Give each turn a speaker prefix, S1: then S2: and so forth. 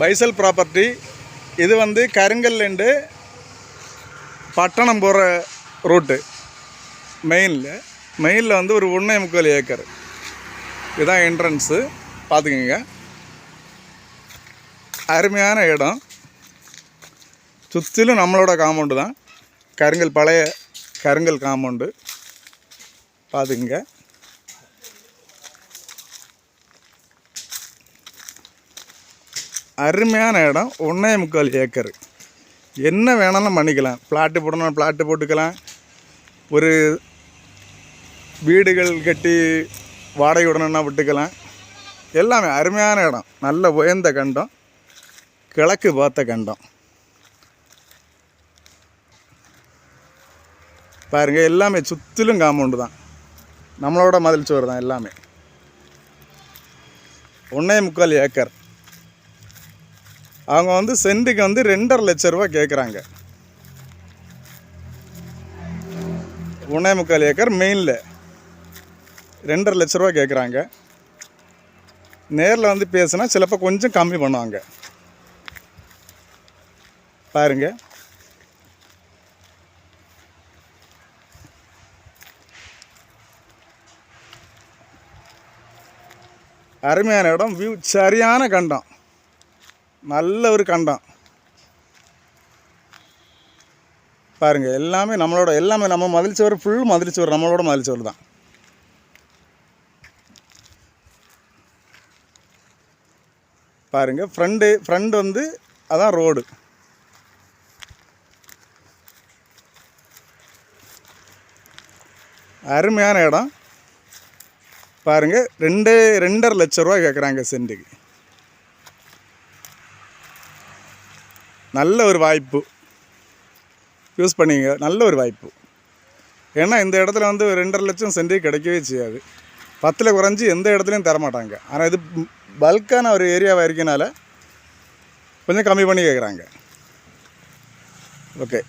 S1: பைசல் property இது வந்து கருங்கல்லேண்டு பட்டணம் போகிற ரூட்டு மெயினில் மெயினில் வந்து ஒரு ஒன்றே முக்கால் ஏக்கர் இதுதான் என்ட்ரன்ஸு பார்த்துக்கோங்க. அருமையான இடம். சுற்றிலும் நம்மளோட காம்பவுண்டு தான். கருங்கல் பழைய கருங்கல் காம்பவுண்டு பார்த்துக்குங்க. அருமையான இடம் ஒன்றே முக்கால் ஏக்கர். என்ன வேணாலும் பண்ணிக்கலாம். பிளாட்டு போடணும் பிளாட்டு போட்டுக்கலாம். ஒரு வீடுகள் கட்டி வாடகை விடணும்னா விட்டுக்கலாம். எல்லாமே அருமையான இடம். நல்ல உயர்ந்த கண்டம். கிழக்கு பார்த்த கண்டம். பாருங்கள் எல்லாமே சுற்றிலும் காம்பவுண்டு தான். நம்மளோட மதில் சோறு தான் எல்லாமே. ஒன்றே முக்கால் ஏக்கர். அவங்க வந்து சென்ட்டுக்கு வந்து ரெண்டரை லட்ச ரூபா கேட்குறாங்க ஒன்றே முக்கால் ஏக்கர் மெயினில் ரெண்டரை லட்ச ரூபா கேட்குறாங்க நேரில் வந்து பேசுனா சிலப்போ கொஞ்சம் கம்மி பண்ணுவாங்க. பாருங்க. அருமையான இடம் வியூ சரியான கண்டம். நல்ல ஒரு கண்டம். பாருங்க எல்லாமே நம்மளோட எல்லாமே நம்ம மதில் சுவர் ஃபுல் மதில் சுவர் நம்மளோட மதில் சுவர் தான். பாருங்கள் ஃப்ரண்டு ஃப்ரண்ட் வந்து அதான் ரோடு அருமையான இடம். பாருங்க ரெண்டு ரெண்டரை லட்ச ரூபா கேட்குறாங்க சென்ட்டுக்கு நல்ல ஒரு வாய்ப்பு. யூஸ் பண்ணிங்க நல்ல ஒரு வாய்ப்பு. ஏன்னா இந்த இடத்துல வந்து ஒரு ரெண்டரை லட்சம் சென்டே கிடைக்கவே செய்யாது. பத்தில் குறைஞ்சி எந்த இடத்துலையும் தரமாட்டாங்க. ஆனால் இது பல்கான ஒரு ஏரியாவாக இருக்கனால கொஞ்சம் கம்மி பண்ணி கேட்குறாங்க ஓகே.